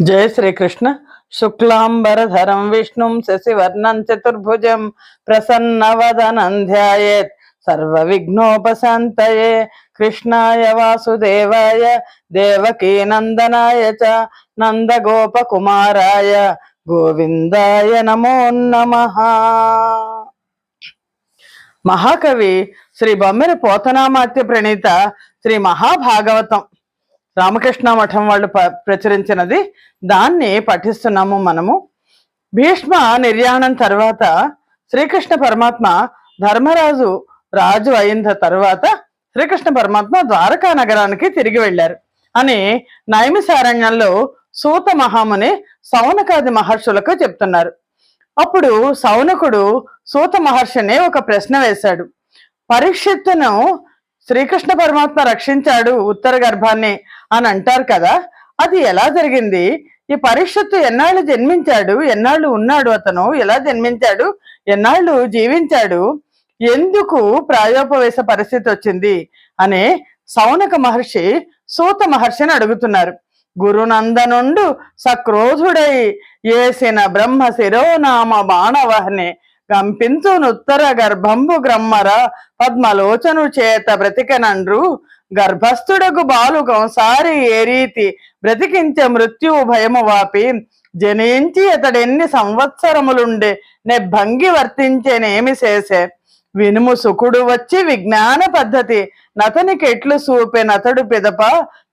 జయ శ్రీకృష్ణ శుక్లాంబరధరం విష్ణుం శశివర్ణం చతుర్భుజం ప్రసన్నవదనం ధ్యాయేత్ సర్వ విఘ్నోపశాంతయే కృష్ణాయ వాసుదేవాయ దేవకీ నందనాయ చ నందగోపకుమారాయ గోవిందాయ నమో నమః మహాకవి శ్రీ బొమ్మెర పోతనామాత్య ప్రణీత శ్రీ మహాభాగవతం రామకృష్ణ మఠం వాళ్ళు ప- ప్రచురించినది. దాన్ని పఠిస్తున్నాము మనము. భీష్మ నిర్యాణం తర్వాత శ్రీకృష్ణ పరమాత్మ ధర్మరాజు రాజు అయిన తర్వాత శ్రీకృష్ణ పరమాత్మ ద్వారకా నగరానికి తిరిగి వెళ్ళారు. అని నైమిసారణ్యంలో సూత మహాముని సౌనకాది మహర్షులకు చెప్తున్నారు. అప్పుడు సౌనకుడు సూత మహర్షిని ఒక ప్రశ్న వేశాడు. పరీక్షిత్తును శ్రీకృష్ణ పరమాత్మ రక్షించాడు ఉత్తర గర్భాన్ని అని అంటారు కదా. అది ఎలా జరిగింది? ఈ పరిషత్తు ఎన్నాళ్ళు జన్మించాడు? ఎన్నాళ్ళు ఉన్నాడు అతను? ఎలా జన్మించాడు? ఎన్నాళ్ళు జీవించాడు? ఎందుకు ప్రాయోపవేశ పరిస్థితి వచ్చింది? అనే సౌనక మహర్షి సూత మహర్షిని అడుగుతున్నారు. గురునందనుండు సక్రోధుడై ఏసిన బ్రహ్మ శిరోనామ బాణవహనే గంపించునుత్తర గర్భంబు గ్రమ్మర పద్మలోచను చేత బ్రతికనండ్రు. గర్భస్థుడకు బాలు కంసారి ఏ రీతి బ్రతికించే మృత్యువు భయము వాపి. జనించి అతడెన్ని సంవత్సరములుండే నే భంగి వర్తించేనేమి చేసే? వినుము సుఖుడు వచ్చి విజ్ఞాన పద్ధతి. నతనికి ఎట్లు సూపె నతడు పిదప.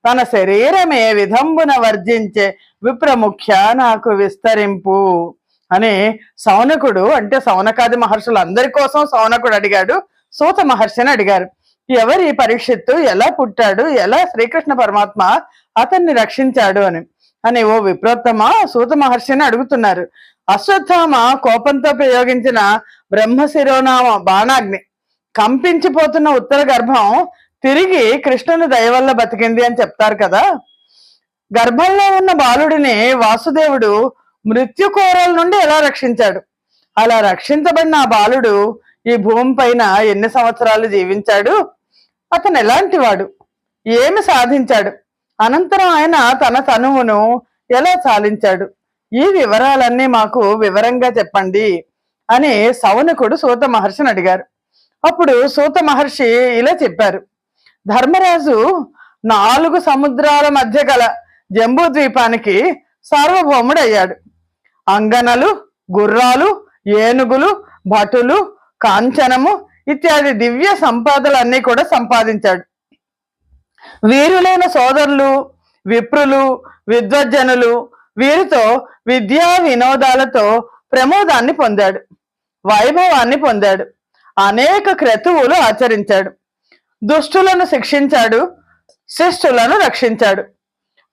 తన శరీరమే విధంబున వర్జించే. విప్రముఖ్య నాకు విస్తరింపు. అని సౌనకుడు అంటే సౌనకాది మహర్షులు అందరి కోసం సౌనకుడు అడిగాడు. సూత మహర్షిని అడిగారు. ఎవరి పరీక్షిత్తు? ఎలా పుట్టాడు? ఎలా శ్రీకృష్ణ పరమాత్మ అతన్ని రక్షించాడు అని. అని ఓ విప్రోత్తమ సూత మహర్షిని అడుగుతున్నారు. అశ్వత్థామ కోపంతో ప్రయోగించిన బ్రహ్మ శిరోనామ బాణాగ్ని. కంపించిపోతున్న ఉత్తర గర్భం తిరిగి కృష్ణుని దయ వల్ల బతికింది అని చెప్తారు కదా. గర్భంలో ఉన్న బాలుడిని వాసుదేవుడు మృత్యు కోరల నుండి ఎలా రక్షించాడు? అలా రక్షించబడిన ఆ బాలుడు ఈ భూమి పైన ఎన్ని సంవత్సరాలు జీవించాడు? అతను ఎలాంటి వాడు ఏమి సాధించాడు? అనంతరం ఆయన తన తనువును ఎలా సాధించాడు ఈ వివరాలన్నీ మాకు వివరంగా చెప్పండి అని సౌనకుడు సూత మహర్షిని అడిగారు. అప్పుడు సూత మహర్షి ఇలా చెప్పారు. ధర్మరాజు నాలుగు సముద్రాల మధ్య గల జంబూ ద్వీపానికి సార్వభౌముడయ్యాడు. అంగనలు గుర్రాలు ఏనుగులు భటులు కాంచనము ఇత్యాది దివ్య సంపాదలన్నీ కూడా సంపాదించాడు. వీరులైన సోదరులు విప్రులు విద్వజ్జనులు వీరితో విద్యా వినోదాలతో ప్రమోదాన్ని పొందాడు వైభవాన్ని పొందాడు అనేక క్రతువులు ఆచరించాడు దుష్టులను శిక్షించాడు శిష్టులను రక్షించాడు.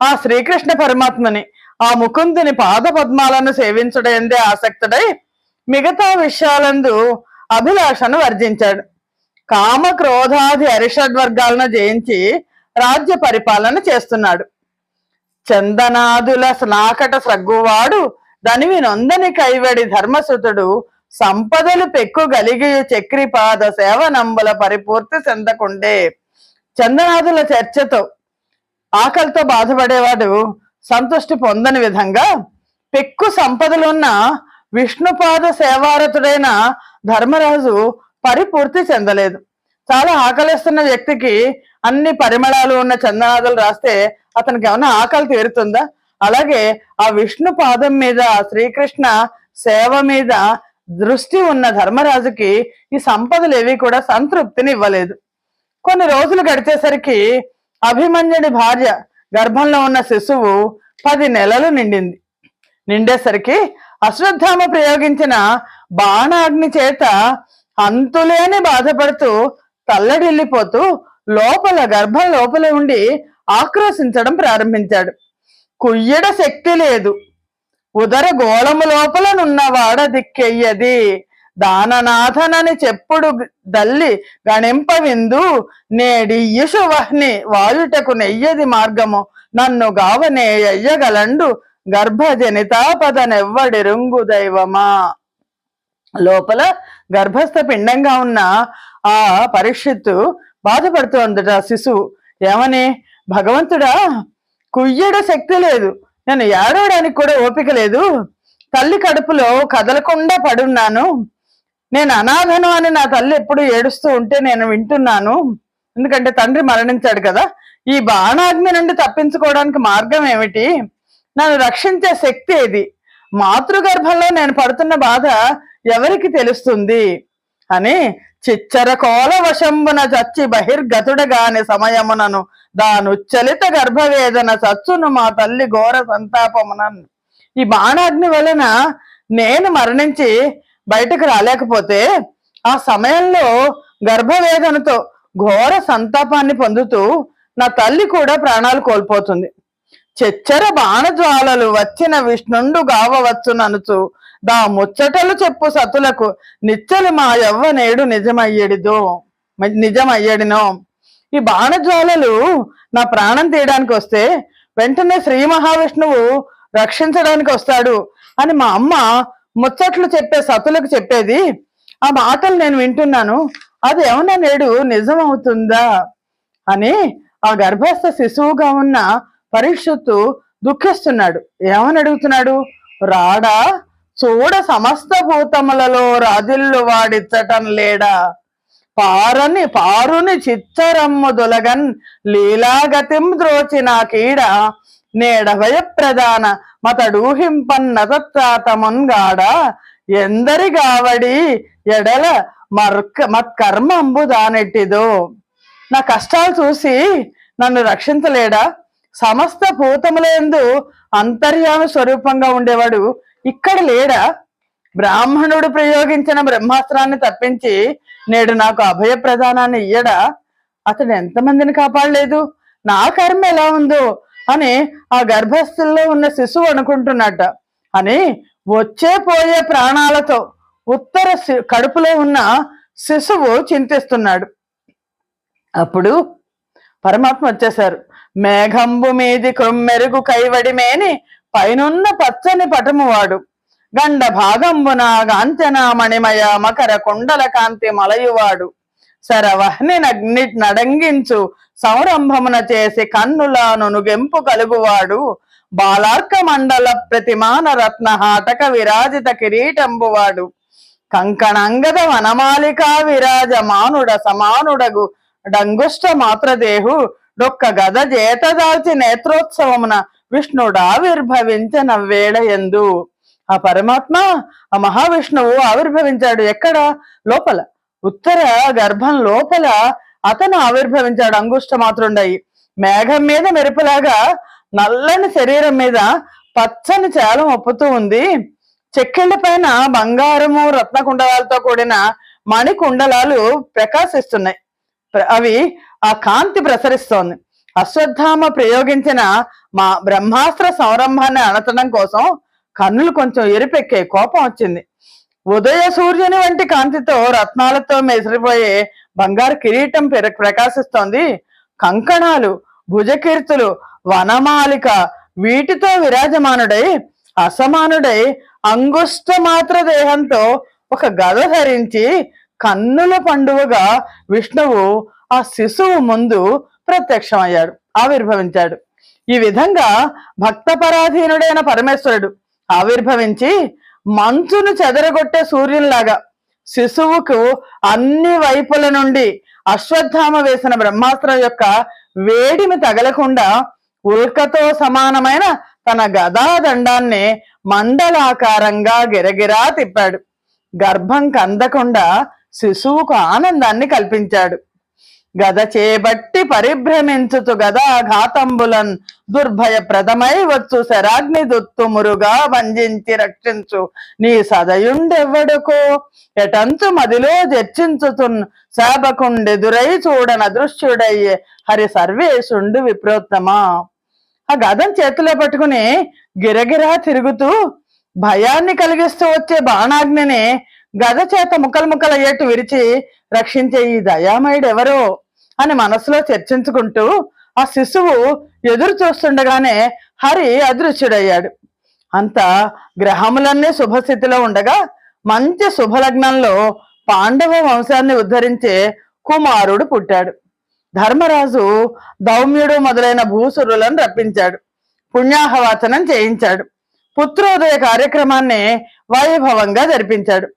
ఆ శ్రీకృష్ణ పరమాత్మని ఆ ముకుందుని పాద పద్మాలను సేవించడందే ఆసక్తుడై మిగతా విషయాలందు అభిలాషను వర్జించాడు. కామ క్రోధాది అరిషడ్వర్గాలను జయించి రాజ్య పరిపాలన చేస్తున్నాడు. చందనాదుల స్నాకట సగ్గువాడు దనివి నొందని కైవడి ధర్మసుతుడు సంపదలు పెక్కు గలిగి చక్రిపాద సేవనంబుల పరిపూర్తి చెందకుండే చందనాదుల చర్చతో ఆకలితో బాధపడేవాడు సంతృష్టి పొందని విధంగా పెక్కు సంపదలున్న విష్ణుపాద సేవారతుడైన ధర్మరాజు పరిపూర్తి చెందలేదు. చాలా ఆకలిస్తున్న వ్యక్తికి అన్ని పరిమళాలు ఉన్న చందనాదులు రాస్తే అతనికి ఏమైనా ఆకలి తీరుతుందా? అలాగే ఆ విష్ణు పాదం మీద శ్రీకృష్ణ సేవ మీద దృష్టి ఉన్న ధర్మరాజుకి ఈ సంపదలు ఏవి కూడా సంతృప్తిని ఇవ్వలేదు. కొన్ని రోజులు గడిచేసరికి అభిమన్యుడి భార్య గర్భంలో ఉన్న శిశువు పది నెలలు నిండింది. నిండేసరికి అశ్వత్థామ ప్రయోగించిన బాణాగ్ని చేత అంతులేని బాధపడుతూ తల్లడిల్లిపోతూ లోపల గర్భం లోపల ఉండి ఆక్రోశించడం ప్రారంభించాడు. కుయ్యడ శక్తి లేదు. ఉదర గోళము లోపలనున్న వాడ దిక్కెయ్యది. దాననాథనని చెప్పుడు దల్లి గణింప విందు నేడియ్యుషు వహ్ని వాయుటకు నెయ్యది మార్గము. నన్ను గావనే ఎయ్యగలండు గర్భజనితాపద నెవ్వడి రుంగు దైవమా. లోపల గర్భస్థ పిండంగా ఉన్న ఆ పరీక్షిత్తు బాధపడుతోందట శిశువు ఏమని? భగవంతుడా కుయ్యడ శక్తి లేదు. నేను ఏడవడానికి కూడా ఓపిక లేదు. తల్లి కడుపులో కదలకుండా పడున్నాను. నేను అనాథను అని నా తల్లి ఎప్పుడు ఏడుస్తూ ఉంటే నేను వింటున్నాను. ఎందుకంటే తండ్రి మరణించాడు కదా. ఈ బాణాగ్ని నుండి తప్పించుకోవడానికి మార్గం ఏమిటి? నన్ను రక్షించే శక్తి ఏది? మాతృగర్భంలో నేను పడుతున్న బాధ ఎవరికి తెలుస్తుంది? అని చిచ్చర కోల వశంబున చచ్చి బహిర్గతుడగాని సమయమునను దానుచ్చలిత గర్భవేదన చచ్చును మా తల్లి ఘోర సంతాపమునన్. ఈ బాణాగ్ని వలన నేను మరణించి బయటకు రాలేకపోతే ఆ సమయంలో గర్భవేదనతో ఘోర సంతాపాన్ని పొందుతూ నా తల్లి కూడా ప్రాణాలు కోల్పోతుంది. చెచ్చర బాణజ్వాలలు వచ్చిన విష్ణుండు గావవచ్చుననుచు దా ముచ్చటలు చెప్పు సతులకు నిచ్చలు మా యవ్వ నేడు నిజమయ్యేడిదో మ- నిజమయ్యేడినో. ఈ బాణజ్వాలలు నా ప్రాణం తీయడానికి వస్తే వెంటనే శ్రీ మహావిష్ణువు రక్షించడానికి వస్తాడు అని మా అమ్మ ముచ్చట్లు చెప్పే సతులకు చెప్పేది. ఆ మాటలు నేను వింటున్నాను. అది ఏమన్నా నేడు నిజం అవుతుందా అని ఆ గర్భస్థ శిశువుగా ఉన్న పరీక్షత్తు దుఃఖిస్తున్నాడు. ఏమని అడుగుతున్నాడు? రాడా చూడ సమస్త భూతములలో రాజుల్లు వాడిచ్చటం లేడా? పారని పారుని చిత్తరమ్ము దొలగన్ లీలాగతిం ద్రోచి నా కీడ. నేడభయ ప్రధాన మతడూహింపన్నతత్రాతమున్గాడ ఎందరి గావడి ఎడల మర్క మత్కర్మంబు దానెట్టిదో. నా కష్టాలు చూసి నన్ను రక్షించలేడా? సమస్త భూతములందు అంతర్యామి స్వరూపంగా ఉండేవాడు ఇక్కడ లేడా? బ్రాహ్మణుడు ప్రయోగించిన బ్రహ్మాస్త్రాన్ని తప్పించి నేడు నాకు అభయ ప్రధానాన్ని ఇయ్యడా? అతడు ఎంతమందిని కాపాడలేదు? నా కర్మ ఎలా ఉందో? అని ఆ గర్భస్థుల్లో ఉన్న శిశువు అనుకుంటున్నట్ట అని వచ్చే పోయే ప్రాణాలతో ఉత్తర శి- కడుపులో ఉన్న శిశువు చింతిస్తున్నాడు. అప్పుడు పరమాత్మ వచ్చేశారు. మేఘంబు మీది క్రొమ్మెరుగు కైవడి మేని పైనున్న పచ్చని పటము వాడు గండ భాగంబున గాంచనా మణిమయ మకర కుండల కాంతి మలయువాడు. సరవహ్ని నగ్ని నడంగించు సంరంభమున చేసి కన్నుల నునుగెంపు కలుగువాడు. బాలార్క మండల ప్రతిమాన రత్న హాటక విరాజిత కిరీటంబువాడు. కంకణంగద వనమాలికా విరాజ మానుడ సమానుడగు డంగుష్ట మాత్రదేహు. డొక్క గద జేతదాల్చి నేత్రోత్సవమున విష్ణుడు ఆవిర్భవించిన వేళ ఎందు. ఆ పరమాత్మ ఆ మహావిష్ణువు ఆవిర్భవించాడు ఎక్కడ? లోపల. ఉత్తర గర్భం లోపల అతను ఆవిర్భవించాడు అంగుష్ట మాత్రుండయి. మేఘం మీద మెరుపులాగా నల్లని శరీరం మీద పచ్చని చేలం ఒప్పుతూ ఉంది. చెక్కిళ్ళ పైన బంగారము రత్న కుండలాలతో కూడిన మణి కుండలాలు ప్రకాశిస్తున్నాయి అవి ఆ కాంతి ప్రసరిస్తోంది. అశ్వత్థామ ప్రయోగించిన మా బ్రహ్మాస్త్ర సంరంభాన్ని అనతడం కోసం కన్నులు కొంచెం ఎరిపెక్కే కోపం వచ్చింది. ఉదయ సూర్యుని వంటి కాంతితో రత్నాలతో మెసిరిపోయే బంగారు కిరీటం పెర- ప్రకాశిస్తోంది. కంకణాలు భుజకీర్తులు వనమాలిక వీటితో విరాజమానుడై అసమానుడై అంగుష్ట మాత్ర దేహంతో ఒక గద ధరించి కన్నుల పండువగా విష్ణువు ఆ శిశువు ముందు ప్రత్యక్షమయ్యాడు ఆవిర్భవించాడు. ఈ విధంగా భక్తపరాధీనుడైన పరమేశ్వరుడు ఆవిర్భవించి మంచును చెదరగొట్టే సూర్యునిలాగా శిశువుకు అన్ని వైపుల నుండి అశ్వత్థామ వేసిన బ్రహ్మాస్త్రం యొక్క వేడిమి తగలకుండా ఉల్కతో సమానమైన తన గదా దండాన్ని మండలాకారంగా గిరగిరా తిప్పాడు. గర్భం కందకుండా శిశువుకు ఆనందాన్ని కల్పించాడు. గద చేబట్టి పరిభ్రమించుతు గదా ఘాతంబులన్ దుర్భయప్రదమై వచ్చు శరాగ్ని దుత్తుమురుగా వంజించి రక్షించు. నీ సదయుండెవ్వడుకో? ఎటంచు మదిలో చర్చించుతున్ శాపకుండెదురై చూడన దృశ్యుడయ్యే హరి సర్వేశుండు విప్రోత్తమా? ఆ గదం చేతిలో పట్టుకుని గిరగిరా తిరుగుతూ భయాన్ని కలిగిస్తూ వచ్చే బాణాగ్నిని గద చేత ముక్కలు ముక్కలయ్యేట్టు విరిచి రక్షించే ఈ దయామయుడు ఎవరో అని మనసులో చర్చించుకుంటూ ఆ శిశువు ఎదురు చూస్తుండగానే హరి అదృశ్యుడయ్యాడు. అంత గ్రహములన్నీ శుభస్థితిలో ఉండగా మంచి శుభలగ్నంలో పాండవ వంశాన్ని ఉద్ధరించే కుమారుడు పుట్టాడు. ధర్మరాజు దౌమ్యుడు మొదలైన భూసురులను రప్పించాడు. పుణ్యాహవాచనం చేయించాడు. పుత్రోదయ కార్యక్రమాన్ని వైభవంగా జరిపించాడు.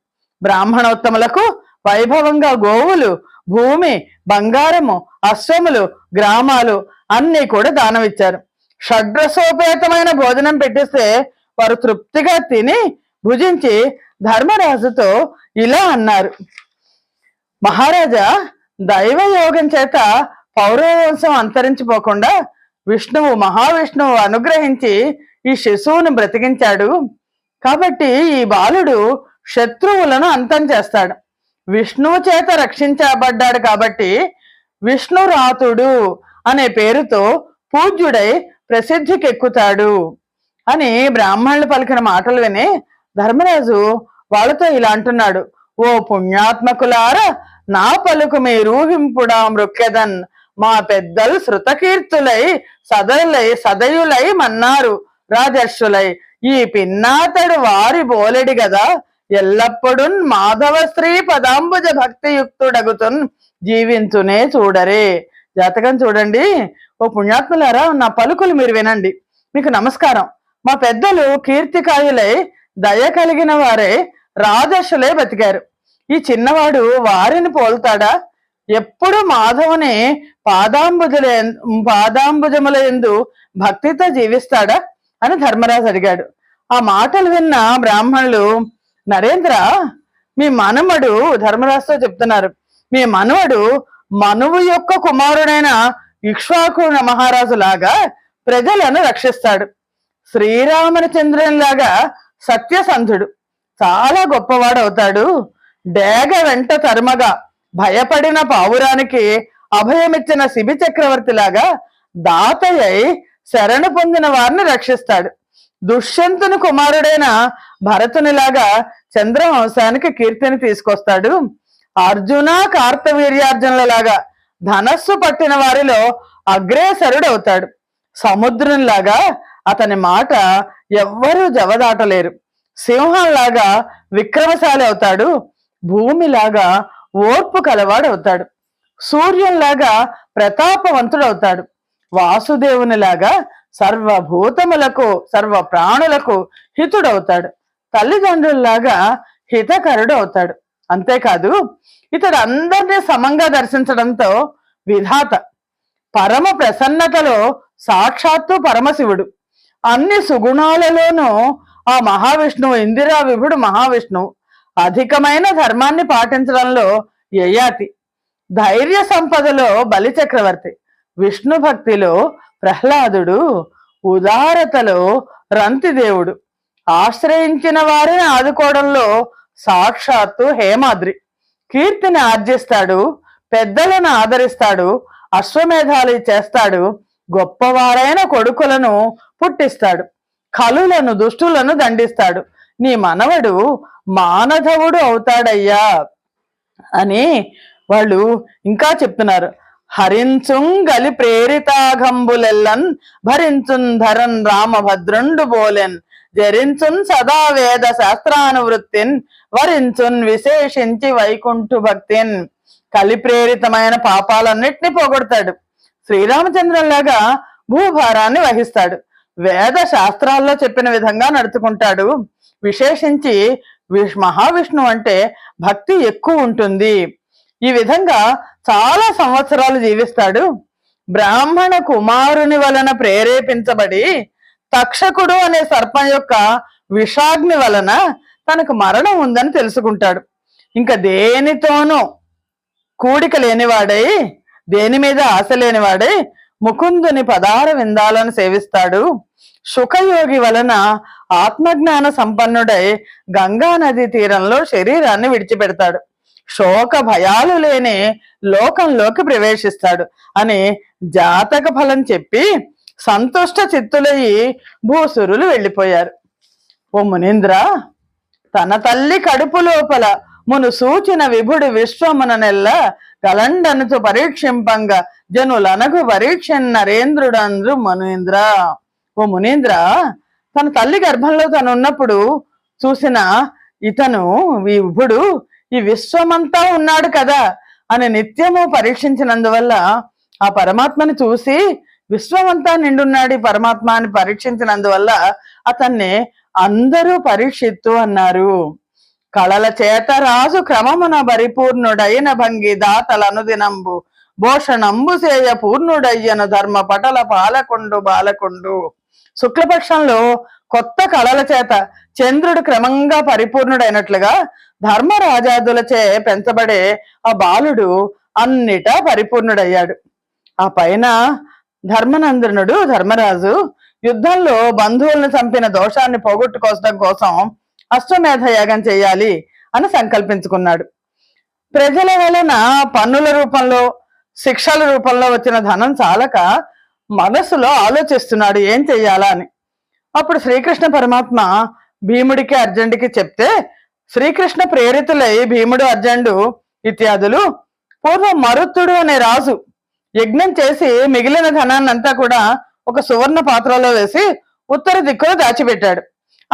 బ్రాహ్మణోత్తములకు వైభవంగా గోవులు భూమి బంగారము అశ్వములు గ్రామాలు అన్ని కూడా దానమిచ్చారు. షడ్రసోపేతమైన భోజనం పెట్టిస్తే వారు తృప్తిగా తిని భుజించి ధర్మరాజుతో ఇలా అన్నారు. మహారాజా దైవ యోగం చేత పౌరవంశం అంతరించిపోకుండా విష్ణువు మహావిష్ణువు అనుగ్రహించి ఈ శిశువును బ్రతికించాడు. కాబట్టి ఈ బాలుడు శత్రువులను అంతం చేస్తాడు. విష్ణువు చేత రక్షించబడ్డాడు కాబట్టి విష్ణురాతుడు అనే పేరుతో పూజ్యుడై ప్రసిద్ధికెక్కుతాడు అని బ్రాహ్మణులు పలికిన మాటలు విని ధర్మరాజు వాళ్ళతో ఇలా అంటున్నాడు. ఓ పుణ్యాత్మకులారా నా పలుకు మీ రూహింపుడా మృక్యదన్ మా పెద్దలు శృతకీర్తులై సదయులై సదయులై మన్నారు రాజర్షులై. ఈ పిన్నాతడు వారి బోలెడి గదా ఎల్లప్పుడూ మాధవ శ్రీ పదాంబుజ భక్తియుక్తుడగుతున్ జీవించునే చూడరే. జాతకం చూడండి. ఓ పుణ్యాత్ములారా నా పలుకులు మీరు వినండి. మీకు నమస్కారం. మా పెద్దలు కీర్తికాయులై దయ కలిగిన వారే రాజర్షులే బతికారు. ఈ చిన్నవాడు వారిని పోల్తాడా? ఎప్పుడు మాధవుని పాదాంబుజుల పాదాంబుజముల ఎందు భక్తితో జీవిస్తాడా? అని ధర్మరాజు అడిగాడు. ఆ మాటలు విన్న బ్రాహ్మణులు నరేంద్ర మీ మనమడు ధర్మరాజుతో చెప్తున్నారు. మీ మనవడు మనువు యొక్క కుమారుడైన ఇక్ష్వాకు మహారాజు లాగా ప్రజలను రక్షిస్తాడు. శ్రీరామచంద్రునిలాగా సత్యసంధుడు. చాలా గొప్పవాడు అవుతాడు. డేగ వెంట తరుమగా భయపడిన పావురానికి అభయమిచ్చిన శిబి చక్రవర్తిలాగా దాతయ్యై శరణు పొందిన వారిని రక్షిస్తాడు. దుష్యంతుని కుమారుడైన భరతునిలాగా చంద్రవంశానికి కీర్తిని తీసుకొస్తాడు. అర్జున కార్తవీర్యార్జునులలాగా ధనస్సు పట్టిన వారిలో అగ్రేసరుడు అవుతాడు సముద్రంలాగా అతని మాట ఎవ్వరూ జవదాటలేరు. సింహంలాగా విక్రమశాలి అవుతాడు భూమిలాగా ఓర్పు కలవాడు అవుతాడు సూర్యునిలాగా ప్రతాపవంతుడు అవుతాడు వాసుదేవునిలాగా సర్వభూతములకు సర్వ ప్రాణులకు హితుడవుతాడు. తల్లిదండ్రుల్లాగా హితకరుడు అవుతాడు. అంతేకాదు ఇతడు అందరినీ సమంగా దర్శించడంతో విధాత పరమ ప్రసన్నతలో సాక్షాత్తు పరమశివుడు. అన్ని సుగుణాలలోనూ ఆ మహావిష్ణువు ఇందిరా విభుడు మహావిష్ణువు. అధికమైన ధర్మాన్ని పాటించడంలో యయాతి. ధైర్య సంపదలో బలిచక్రవర్తి విష్ణు భక్తిలో ప్రహ్లాదుడు ఉదారతలో రంతిదేవుడు. ఆశ్రయించిన వారిని ఆదుకోవడంలో సాక్షాత్తు హేమాద్రి. కీర్తిని ఆర్జిస్తాడు పెద్దలను ఆదరిస్తాడు అశ్వమేధాలు చేస్తాడు గొప్పవారైన కొడుకులను పుట్టిస్తాడు కలులను దుష్టులను దండిస్తాడు. నీ మనవడు మానధవుడు అవుతాడయ్యా అని వాళ్ళు ఇంకా చెప్తున్నారు. హరించుంగలి ప్రేరితాఘంబులెల్లన్ భరించున్ ధరన్ రామభద్రుండు బోలెన్ జరించున్ సదా వేద శాస్త్రానువృత్తిన్ వరించున్ విశేషించి వైకుంఠు భక్తిన్ కలి ప్రేరితమైన పాపాలన్నిటిని పోగొడతాడు. శ్రీరామచంద్రులాగా భూభారాన్ని వహిస్తాడు. వేద శాస్త్రాల్లో చెప్పిన విధంగా నడుచుకుంటాడు. విశేషించి విష్ మహావిష్ణు అంటే భక్తి ఎక్కువ ఉంటుంది. ఈ విధంగా చాలా సంవత్సరాలు జీవిస్తాడు. బ్రాహ్మణ కుమారుని వలన ప్రేరేపించబడి తక్షకుడు అనే సర్పం యొక్క విషాగ్ని వలన తనకు మరణం ఉందని తెలుసుకుంటాడు. ఇంకా దేనితోనూ కూడిక లేనివాడై దేని మీద ఆశ లేనివాడై ముకుందుని పదార విందాలను సేవిస్తాడు. సుఖయోగి వలన ఆత్మజ్ఞాన సంపన్నుడై గంగా నది తీరంలో శరీరాన్ని విడిచిపెడతాడు. శోక భయాలు లేని లోకంలోకి ప్రవేశిస్తాడు అని జాతక ఫలం చెప్పి సంతుష్ట చిత్తులయ్యి భూసురులు వెళ్ళిపోయారు. ఓ మునీంద్ర తన తల్లి కడుపు లోపల మును సూచిన విభుడు విశ్వమున నెల్ల పరీక్షింపంగా జనులనకు పరీక్ష నరేంద్రుడంద్రు మునీంద్ర. ఓ మునీంద్ర తన తల్లి గర్భంలో తను ఉన్నప్పుడు చూసిన ఇతను ఈ విభుడు ఈ విశ్వమంతా ఉన్నాడు కదా అని నిత్యము పరీక్షించినందువల్ల ఆ పరమాత్మని చూసి విశ్వమంతా నిండున్నాడు పరమాత్మ అని పరీక్షించినందువల్ల అతన్ని అందరూ పరీక్షిత్తు అన్నారు. కళల చేత రాజు క్రమమున పరిపూర్ణుడైన భంగి దాతలనుదినంబు భూషణంబు సేయ పూర్ణుడయ్యను ధర్మ పటల పాలకొండు బాలకొండు. శుక్లపక్షంలో కొత్త కళల చేత చంద్రుడు క్రమంగా పరిపూర్ణుడైనట్లుగా ధర్మరాజాదులచే పెంచబడే ఆ బాలుడు అన్నిటా పరిపూర్ణుడయ్యాడు. ఆ పైన ధర్మనందనుడు ధర్మరాజు యుద్ధంలో బంధువులను చంపిన దోషాన్ని పోగొట్టుకోవడం కోసం అశ్వమేధ యాగం చేయాలి అని సంకల్పించుకున్నాడు. ప్రజల వలన పన్నుల రూపంలో శిక్షల రూపంలో వచ్చిన ధనం చాలక మనసులో ఆలోచిస్తున్నాడు ఏం చెయ్యాలా అని. అప్పుడు శ్రీకృష్ణ పరమాత్మ భీముడికి అర్జునుడికి చెప్తే శ్రీకృష్ణ ప్రేరితులై భీముడు అర్జునుడు ఇత్యాదులు పూర్వం మరుత్తుడు అనే రాజు యజ్ఞం చేసి మిగిలిన ధనాన్నంతా కూడా ఒక సువర్ణ పాత్రలో వేసి ఉత్తర దిక్కులో దాచిపెట్టాడు.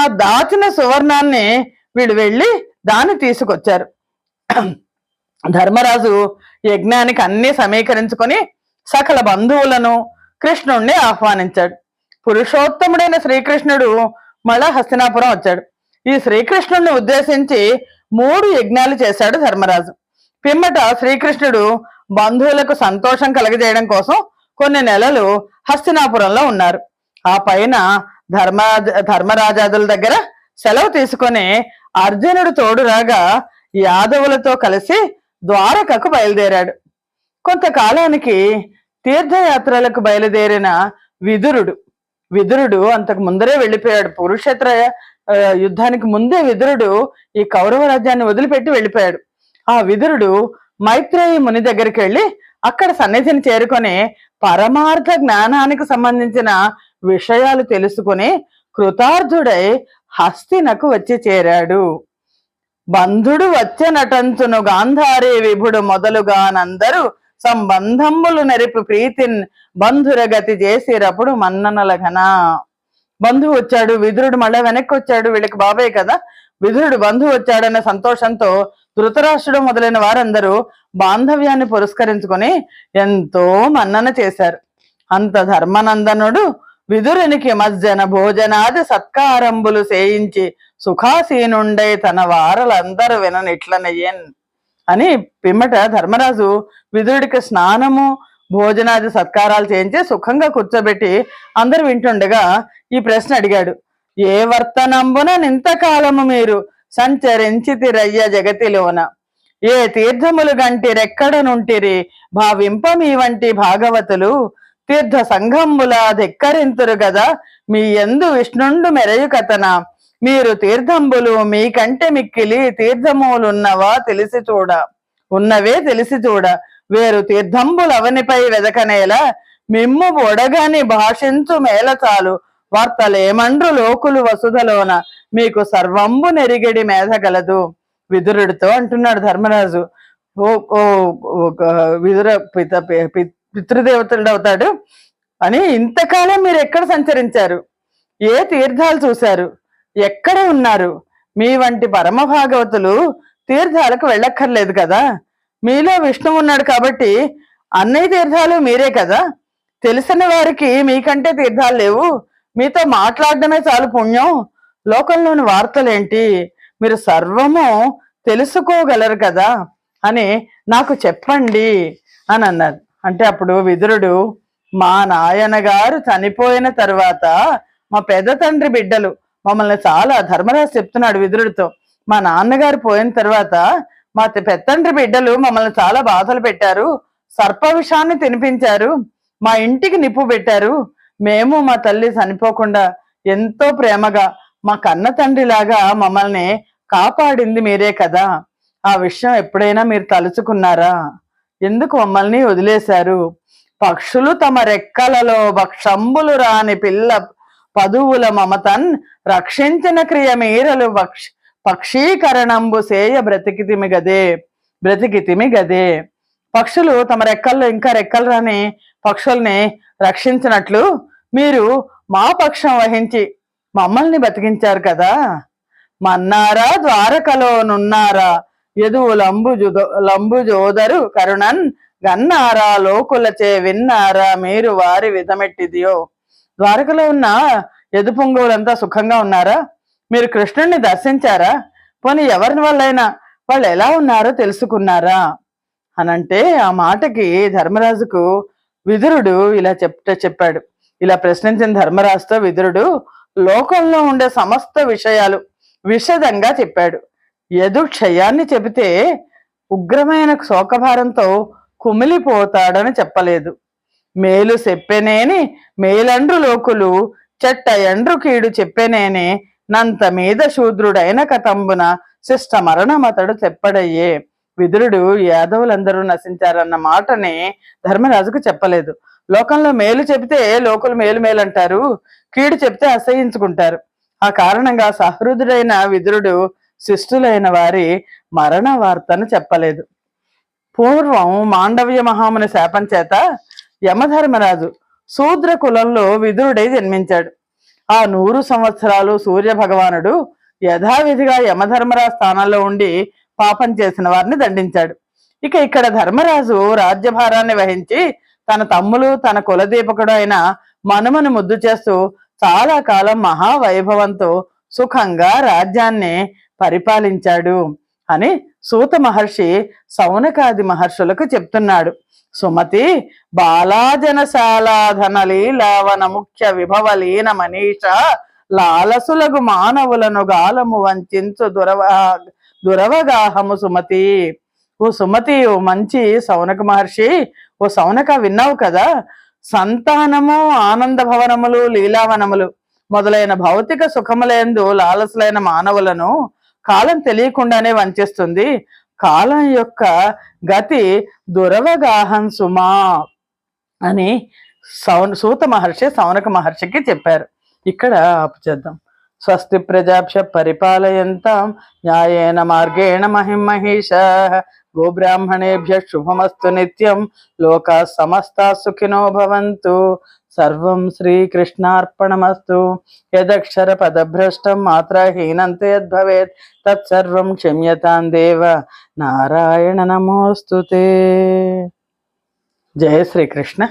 ఆ దాచిన సువర్ణాన్ని వీళ్ళు వెళ్ళి దాన్ని తీసుకొచ్చారు. ధర్మరాజు యజ్ఞానికి అన్ని సమీకరించుకొని సకల బంధువులను కృష్ణుణ్ణి ఆహ్వానించాడు. పురుషోత్తముడైన శ్రీకృష్ణుడు మళ్ళా హస్తినాపురం వచ్చాడు. ఈ శ్రీకృష్ణుడిని ఉద్దేశించి మూడు యజ్ఞాలు చేశాడు ధర్మరాజు. పిమ్మట శ్రీకృష్ణుడు బంధువులకు సంతోషం కలగజేయడం కోసం కొన్ని నెలలు హస్తినాపురంలో ఉన్నారు. ఆ పైన ధర్మ ధర్మరాజాదుల దగ్గర సెలవు తీసుకొని అర్జునుడు తోడురాగా యాదవులతో కలిసి ద్వారకకు బయలుదేరాడు. కొంతకాలానికి తీర్థయాత్రలకు బయలుదేరిన విదురుడు విదురుడు అంతకు ముందరే వెళ్ళిపోయాడు. కురుక్షేత్ర యుద్ధానికి ముందే విదురుడు ఈ కౌరవ రాజ్యాన్ని వదిలిపెట్టి వెళ్ళిపోయాడు. ఆ విదురుడు మైత్రేయి ముని దగ్గరికి వెళ్ళి అక్కడ సన్నిధిని చేరుకొని పరమార్థ జ్ఞానానికి సంబంధించిన విషయాలు తెలుసుకుని కృతార్థుడై హస్తినకు వచ్చి చేరాడు. బంధుడు వచ్చనటంచును గాంధారి విభుడు మొదలుగానందరూ సంబంధంబులు నెరిపి ప్రీతిన్ బంధురగతి చేసేటప్పుడు మన్ననల ఘన. బంధువు వచ్చాడు విదురుడు మళ్ళా వెనక్కి వచ్చాడు వీళ్ళకి బాబాయ్ కదా. విదురుడు బంధువు వచ్చాడనే సంతోషంతో ధృతరాష్ట్రుడు మొదలైన వారందరూ బాంధవ్యాన్ని పురస్కరించుకొని ఎంతో మన్నన చేశారు. అంత ధర్మనందనుడు విదురునికి మజ్జన భోజనాది సత్కారంబులు చేయించి సుఖాసీనుండై తన వారలందరూ విననిట్లనయ్యన్ అని పిమ్మట ధర్మరాజు విదురుడికి స్నానము భోజనాది సత్కారాలు చేయించి సుఖంగా కూర్చోబెట్టి అందరు వింటుండగా ఈ ప్రశ్న అడిగాడు. ఏ వర్తనంబున ఇంతకాలము మీరు సంచరించితిరయ్య జగతిలోన. ఏ తీర్థములు గంటి రెక్కడ నుంటిరి? భావింప మీ వంటి భాగవతులు. తీర్థ సంఘంబుల ధిక్కరింతురు గదా. మీ ఎందు విష్ణుండు మెరయు కథన. మీరు తీర్థంబులు మీకంటే మిక్కిలి తీర్థములున్నవా తెలిసి చూడ. ఉన్నవే తెలిసి చూడ. వేరు తీర్థంబులవనిపై వెదకనేలా. మిమ్ము బొడగాని భాషించు మేల చాలు. వార్తలేమండ్రు లోకులు వసుధలోన మీకు సర్వంబు నెరిగడి మేధగలదు విదురుడితో అంటున్నాడు ధర్మరాజు. ఓ ఓ విదుర పిత పితృదేవతలుడు అవుతాడు అని ఇంతకాలం మీరు ఎక్కడ సంచరించారు? ఏ తీర్థాలు చూశారు? ఎక్కడ ఉన్నారు? మీ వంటి పరమ భాగవతులు తీర్థాలకు వెళ్ళక్కర్లేదు కదా? మీలో విష్ణువు ఉన్నాడు కాబట్టి అన్నయ్య తీర్థాలు మీరే కదా? తెలిసిన వారికి మీకంటే తీర్థాలు లేవు. మీతో మాట్లాడడమే చాలు పుణ్యం. లోకంలోని వార్తలేంటి? మీరు సర్వము తెలుసుకోగలరు కదా అని నాకు చెప్పండి అని అన్నారు. అంటే అప్పుడు విదురుడు మా నాయన గారు చనిపోయిన తర్వాత మా పెద్ద తండ్రి బిడ్డలు మమ్మల్ని చాలా ధర్మరాజు చెప్తున్నాడు విదురుడితో. మా నాన్నగారు పోయిన తర్వాత మా తె- పెద్దండ్రి బిడ్డలు మమ్మల్ని చాలా బాధలు పెట్టారు. సర్ప విషాన్ని తినిపించారు. మా ఇంటికి నిప్పు పెట్టారు. మేము మా తల్లి చనిపోకుండా ఎంతో ప్రేమగా మా కన్న తండ్రిలాగా మమ్మల్ని కాపాడింది మీరే కదా. ఆ విషయం ఎప్పుడైనా మీరు తలుచుకున్నారా? ఎందుకు మమ్మల్ని వదిలేశారు? పక్షులు తమ రెక్కలలో భక్షంబులు రాని పిల్ల పదువుల మమతన్ రక్షించిన క్రియ మీరలు పక్ష పక్షీకరణంబు సేయ బ్రతికితిమి గదే బ్రతికితిమి గదే. పక్షులు తమ రెక్కల్లో ఇంకా రెక్కలు రాని పక్షుల్ని రక్షించినట్లు మీరు మా పక్షం వహించి మమ్మల్ని బతికించారు కదా. మన్నారా ద్వారకలో నున్నారా? యదువు లంబు జోదరు కరుణన్ గన్నారా? లోకులచే విన్నారా? మీరు వారి విధమెట్టిదియో. ద్వారకలో ఉన్న ఎదుపొంగులంతా సుఖంగా ఉన్నారా? మీరు కృష్ణుణ్ణి దర్శించారా? పోనీ ఎవరిని వాళ్ళైనా వాళ్ళు ఎలా ఉన్నారో తెలుసుకున్నారా? అనంటే ఆ మాటకి ధర్మరాజుకు విదురుడు ఇలా చెప్తే చెప్పాడు. ఇలా ప్రశ్నించిన ధర్మరాజుతో విదురుడు లోకంలో ఉండే సమస్త విషయాలు విషదంగా చెప్పాడు. యదు క్షయాన్ని చెబితే ఉగ్రమైన శోకభారంతో కుమిలిపోతాడని చెప్పలేదు. మేలు చెప్పెనేని మేలండ్రు లోకులు చెట్ట ఎండ్రు కీడు చెప్పెనేనే నంత మీద శూద్రుడైన కతంబున శిష్ట మరణమతడు చెప్పడయ్యే. విదురుడు యాదవులందరూ నశించారన్న మాటని ధర్మరాజుకు చెప్పలేదు. లోకంలో మేలు చెబితే లోకులు మేలు మేలు అంటారు కీడు చెప్తే అసహించుకుంటారు. ఆ కారణంగా సహృదుడైన విదురుడు శిష్టులైన వారి మరణ వార్తను చెప్పలేదు. పూర్వం మాండవ్య మహాముని శాపం చేత యమధర్మరాజు శూద్ర కులంలో విదురుడై జన్మించాడు. ఆ నూరు సంవత్సరాలు సూర్య భగవానుడు యథావిధిగా యమధర్మరాజు స్థానంలో ఉండి పాపం చేసిన వారిని దండించాడు. ఇక ఇక్కడ ధర్మరాజు రాజ్యభారాన్ని వహించి తన తమ్ములు తన కులదీపకుడు అయిన మనుమను ముద్దు చేస్తూ చాలా కాలం మహావైభవంతో సుఖంగా రాజ్యాన్ని పరిపాలించాడు అని సూత మహర్షి సౌనకాది మహర్షులకు చెప్తున్నాడు. సుమతి బాలాజనశాలాధన లీలావన ముఖ్య విభవలీన మనీష లాలసులగు మానవులను గాలము వంచు దురవ దురవగాహము సుమతి. ఓ సుమతి ఓ మంచి సౌనక మహర్షి ఓ సౌనక విన్నావు కదా? సంతానము ఆనంద భవనములు లీలావనములు మొదలైన భౌతిక సుఖములందు లాలసులైన మానవులను కాలం తెలియకుండానే వంచేస్తుంది. కాలం యొక్క గతి దురవగాహం సుమా అని సౌన సూత మహర్షి సౌనక మహర్షికి చెప్పారు. ఇక్కడ ఆపు చేద్దాం. స్వస్తి ప్రజాభ్య పరిపాలయంతాం న్యాయేన మార్గేణ మహిం మహిష. గోబ్రాహ్మణేభ్య శుభమస్తు నిత్యం లోక సమస్త సుఖినో భవంతు సర్వం శ్రీకృష్ణార్పణమస్తు యదక్షర పదభ్రష్టం మాత్రహీనంతే యద్భవేత్ తత్సర్వం క్షమ్యతాం దేవ నారాయణ నమోస్తుతే జయ శ్రీకృష్ణ